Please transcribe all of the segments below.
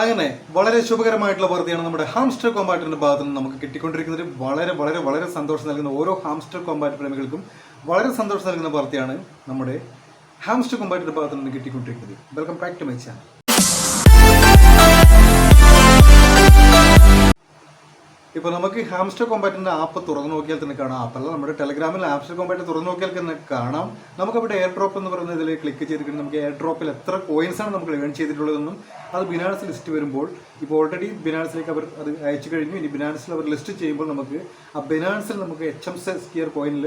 അങ്ങനെ വളരെ ശുഭകരമായിട്ടുള്ള വാർത്തയാണ് നമ്മുടെ ഹാംസ്റ്റർ കോമ്പാറ്റിന്റെ ഭാഗത്ത് നിന്ന് നമുക്ക് കിട്ടിക്കൊണ്ടിരിക്കുന്നത്. വളരെ വളരെ വളരെ സന്തോഷം നൽകുന്ന ഓരോ ഹാംസ്റ്റർ കോമ്പാറ്റ് പ്രേമികൾക്കും വളരെ സന്തോഷം നൽകുന്ന വാർത്തയാണ് നമ്മുടെ ഹാംസ്റ്റർ കോമ്പാറ്റിന്റെ ഭാഗത്ത് നിന്ന് കിട്ടിക്കൊണ്ടിരിക്കുന്നത്. Welcome back to my channel ഇപ്പോൾ നമുക്ക് ഹാംസ്റ്റർ കോമ്പാറ്റിന്റെ ആപ്പ് തുറന്നു നോക്കിയാൽ തന്നെ കാണാം. ആപ്പല്ല നമ്മുടെ ടെലഗ്രാമിൽ ഹാംസ്റ്റർ കോമ്പാറ്റ് തുറന്നു നോക്കിയാൽ തന്നെ കാണാം. നമുക്ക് അവിടെ എയർ ഡ്രോപ്പ് എന്ന് പറയുന്ന ഇതിൽ ക്ലിക്ക് ചെയ്തിട്ട് നമുക്ക് എയർ ഡ്രോപ്പിൽ എത്ര കോയിൻസ് ആണ് നമുക്ക് ഏൺ ചെയ്തിട്ടുള്ളതെന്നും അത് ബിനാൻസ് ലിസ്റ്റ് വരുമ്പോൾ ഇപ്പൊ ഓൾറെഡി ബിനാൻസിലേക്ക് അവർ അത് അയച്ചു കഴിഞ്ഞു. ഇനി ബിനാൻസിൽ അവർ ലിസ്റ്റ് ചെയ്യുമ്പോൾ നമുക്ക് ആ ബിനാൻസിൽ നമുക്ക് എച്ച് എം സ്കിയർ കോയിനിൽ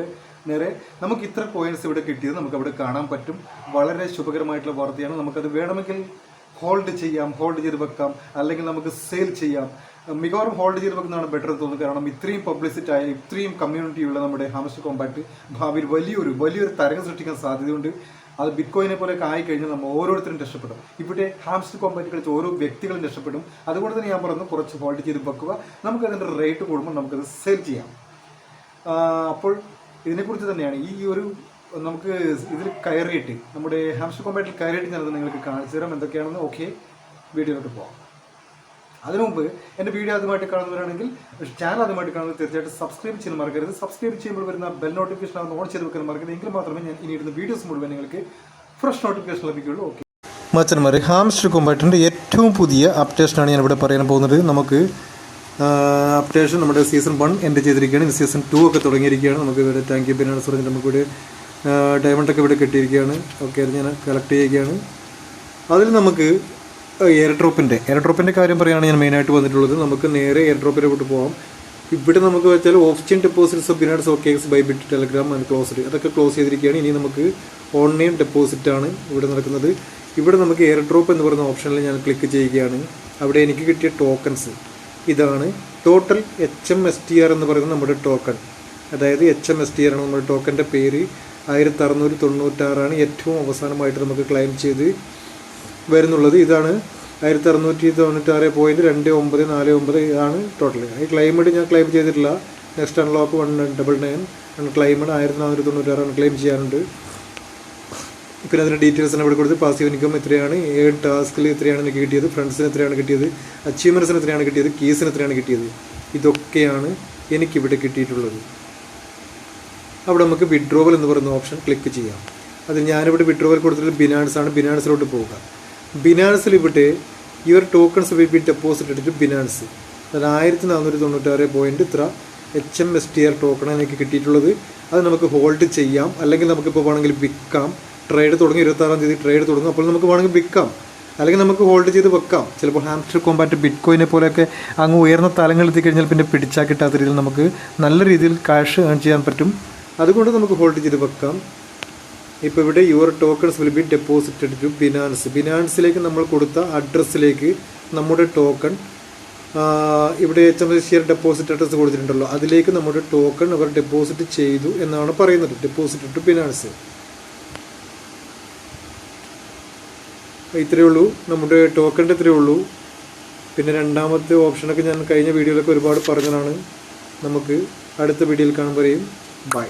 നേരെ നമുക്ക് ഇത്ര കോയിൻസ് ഇവിടെ കിട്ടിയത് നമുക്ക് അവിടെ കാണാൻ പറ്റും. വളരെ ശുഭകരമായിട്ടുള്ള വാർത്തയാണ്. നമുക്കത് വേണമെങ്കിൽ ഹോൾഡ് ചെയ്യാം ഹോൾഡ് ചെയ്ത് വെക്കാം അല്ലെങ്കിൽ നമുക്ക് സെയിൽ ചെയ്യാം. മിക്കവാറും ഹോൾഡ് ചെയ്ത് വെക്കുന്നതാണ് ബെറ്റർ തോന്നുന്നത് കാരണം ഇത്രയും പബ്ലിസിറ്റി ആയ ഇത്രയും കമ്മ്യൂണിറ്റി ഉള്ള നമ്മുടെ ഹാമസ്റ്റർ കോമ്പാക്ട് ഭാവിയിൽ വലിയൊരു വലിയൊരു തരംഗം സൃഷ്ടിക്കാൻ സാധ്യതയുണ്ട്. അത് ബിറ്റ് കോയിനെ പോലെയൊക്കെ ആയി കഴിഞ്ഞാൽ നമ്മൾ ഓരോരുത്തരും രക്ഷപ്പെടും. ഇവിടെ ഹാംസ്റ്റർ കോമ്പാക്ട് കളിച്ച് ഓരോ വ്യക്തികളും രക്ഷപ്പെടും. അതുകൊണ്ട് തന്നെ ഞാൻ പറഞ്ഞു കുറച്ച് ഹോൾഡ് ചെയ്ത് വെക്കുക. നമുക്ക് അതിന്റെ റേറ്റ് കൂടുമ്പോൾ നമുക്കത് സെയിൽ ചെയ്യാം. അപ്പോൾ ഇതിനെക്കുറിച്ച് തന്നെയാണ് ഈ ഒരു നമുക്ക് ഇതിൽ കയറിയിട്ട് നമ്മുടെ ഹാംസ്റ്റർ കോമ്പാറ്റിൽ കയറിയിട്ട് ഞാനത് നിങ്ങൾക്ക് കാണിച്ചു തരാം എന്തൊക്കെയാണെന്ന് ഓക്കെ വീഡിയോയിലോട്ട് പോകാം അതിനു മുമ്പ് എന്റെ വീഡിയോ ആദ്യമായിട്ട് കാണുന്നവരാണെങ്കിൽ ചാനൽ ആദ്യമായിട്ട് കാണുന്നത് തീർച്ചയായിട്ടും സബ്സ്ക്രൈബ് ചെയ്യാൻ മറക്കരുത്. സബ്സ്ക്രൈബ് ചെയ്യുമ്പോൾ വരുന്ന ബെൽ നോട്ടിഫിക്കേഷൻ ആണെന്ന് ഓൺ ചെയ്ത് വെക്കാൻ മറക്കരുത്. എങ്കിൽ മാത്രമേ ഞാൻ ഇനി ഇടുന്ന വീഡിയോസ് മുഴുവൻ നിങ്ങൾക്ക് ഫ്രഷ് നോട്ടിഫിക്കേഷൻ ലഭിക്കുകയുള്ളൂ. ഓക്കെ മച്ചന്മാരെ ഹാംസ്റ്റർ കോമ്പാറ്റിന്റെ ഏറ്റവും പുതിയ അപ്ഡേഷനാണ് ഞാൻ ഇവിടെ പറയാൻ പോകുന്നത്. നമുക്ക് അപ്ഡേഷൻ നമ്മുടെ സീസൺ വൺ എന്റെ ചെയ്തിരിക്കുകയാണ്. സീസൺ ടു ഒക്കെ തുടങ്ങിയിരിക്കുകയാണ്. നമുക്ക് ഇവിടെ ടാങ്ക് ബിനാണ് പറഞ്ഞിട്ട് നമുക്കിവിടെ ഡയമണ്ട് ഒക്കെ ഇവിടെ കിട്ടിയിരിക്കുകയാണ്. ഓക്കെ അത് ഞാൻ കളക്ട് ചെയ്യുകയാണ്. അതിൽ നമുക്ക് എയർ ഡ്രോപ്പിന്റെ എയർ ഡ്രോപ്പിന്റെ കാര്യം പറയുകയാണ് ഞാൻ മെയിനായിട്ട് വന്നിട്ടുള്ളത്. നമുക്ക് നേരെ എയർ ഡ്രോപ്പിലോട്ട് പോകാം ഇവിടെ നമുക്ക് വെച്ചാൽ option deposits of OKX Bybit Telegram and closed അതൊക്കെ ക്ലോസ് ചെയ്തിരിക്കുകയാണ്. ഇനി നമുക്ക് ഓൺലൈൻ ഡെപ്പോസിറ്റ് ആണ് ഇവിടെ നടക്കുന്നത്. ഇവിടെ നമുക്ക് എയർ ഡ്രോപ്പ് എന്ന് പറയുന്ന ഓപ്ഷനിൽ ഞാൻ ക്ലിക്ക് ചെയ്യുകയാണ്. അവിടെ എനിക്ക് കിട്ടിയ ടോക്കൺസ് ഇതാണ് total H M S T R എന്ന് പറയുന്നത് നമ്മുടെ ടോക്കൺ അതായത് H M S T R ആണ് നമ്മുടെ ടോക്കന്റെ പേര്. ആയിരത്തി അറുന്നൂറ്റി തൊണ്ണൂറ്റാറാണ് ഏറ്റവും അവസാനമായിട്ട് നമുക്ക് ക്ലെയിം ചെയ്ത് വരുന്നുള്ളത്. ഇതാണ് ആയിരത്തി അറുന്നൂറ്റി തൊണ്ണൂറ്റാറ് പോയിന്റ് രണ്ട് ഒമ്പത് നാല് ഒമ്പത് ഇതാണ് ടോട്ടൽ ഈ ക്ലൈമഡ് ഞാൻ ക്ലെയിം ചെയ്തിട്ടില്ല. Next unlock one double nine claimed ആയിരത്തി നാനൂറ്റി തൊണ്ണൂറ്റാറാണ് ക്ലെയിം ചെയ്യാനുണ്ട്. പിന്നെ അതിന്റെ ഡീറ്റെയിൽസ് ഇവിടെ കൊടുത്ത് പാസീവ് ഇൻകം എത്രയാണ്? ഏഴ് ടാസ്കിൽ എത്രയാണ് എനിക്ക് കിട്ടിയത്? ഫ്രണ്ട്സിന് എത്രയാണ് കിട്ടിയത്? അച്ചീവ്മെന്റ്സിന് എത്രയാണ് കിട്ടിയത്? കീസിന് എത്രയാണ് കിട്ടിയത്? ഇതൊക്കെയാണ് എനിക്കിവിടെ കിട്ടിയിട്ടുള്ളത്. അവിടെ നമുക്ക് വിഡ്രോവൽ എന്ന് പറയുന്ന ഓപ്ഷൻ ക്ലിക്ക് ചെയ്യാം. അതിൽ ഞാനിവിടെ വിഡ്രോവൽ കൊടുത്തിട്ട് ബിനാൻസ് ആണ്. ബിനാൻസിലോട്ട് പോവുക. ബിനാൻസിൽ ഇവിടെ your tokens will be deposit to Binance അതായത് ആയിരത്തി നാനൂറ്റി തൊണ്ണൂറ്റാറ് പോയിന്റ് ഇത്ര H M S T R token എനിക്ക് കിട്ടിയിട്ടുള്ളത്. അത് നമുക്ക് ഹോൾഡ് ചെയ്യാം. അല്ലെങ്കിൽ നമുക്കിപ്പോൾ വേണമെങ്കിൽ വിൽക്കാം. ട്രേഡ് തുടങ്ങി ഇരുപത്താറാം തീയതി ട്രേഡ് തുടങ്ങും. അപ്പോൾ നമുക്ക് വേണമെങ്കിൽ വിൽക്കാം. അല്ലെങ്കിൽ നമുക്ക് ഹോൾഡ് ചെയ്ത് വെക്കാം. ചിലപ്പോൾ ഹാംസ്റ്റർ കോമ്പാറ്റ് ബിറ്റ് കോയിനെ പോലെയൊക്കെ അങ്ങ് ഉയർന്ന തലങ്ങളിൽ എത്തിക്കഴിഞ്ഞാൽ പിന്നെ പിടിച്ചാൽ കിട്ടാത്ത രീതിയിൽ നമുക്ക് നല്ല രീതിയിൽ ക്യാഷ് ഏൺ ചെയ്യാൻ പറ്റും. അതുകൊണ്ട് നമുക്ക് ഹോൾഡ് ചെയ്ത് വെക്കാം. ഇപ്പോൾ ഇവിടെ your tokens will be deposited to Binance ബിനാൻസിലേക്ക് നമ്മൾ കൊടുത്ത അഡ്രസ്സിലേക്ക് നമ്മുടെ ടോക്കൺ ഇവിടെ H M share deposit address കൊടുത്തിട്ടുണ്ടല്ലോ. അതിലേക്ക് നമ്മുടെ ടോക്കൺ അവർ ഡെപ്പോസിറ്റ് ചെയ്തു എന്നാണ് പറയുന്നത്. ഡെപ്പോസിറ്റ് ടു ബിനാൻസ് ഇത്രയേ ഉള്ളൂ. നമ്മുടെ ടോക്കണിന്റെ ഇത്രയേ ഉള്ളൂ. പിന്നെ രണ്ടാമത്തെ ഓപ്ഷനൊക്കെ ഞാൻ കഴിഞ്ഞ വീഡിയോയിലൊക്കെ ഒരുപാട് പറഞ്ഞതാണ്. നമുക്ക് അടുത്ത വീഡിയോയിൽ കാണുമ്പോഴേയും ബൈ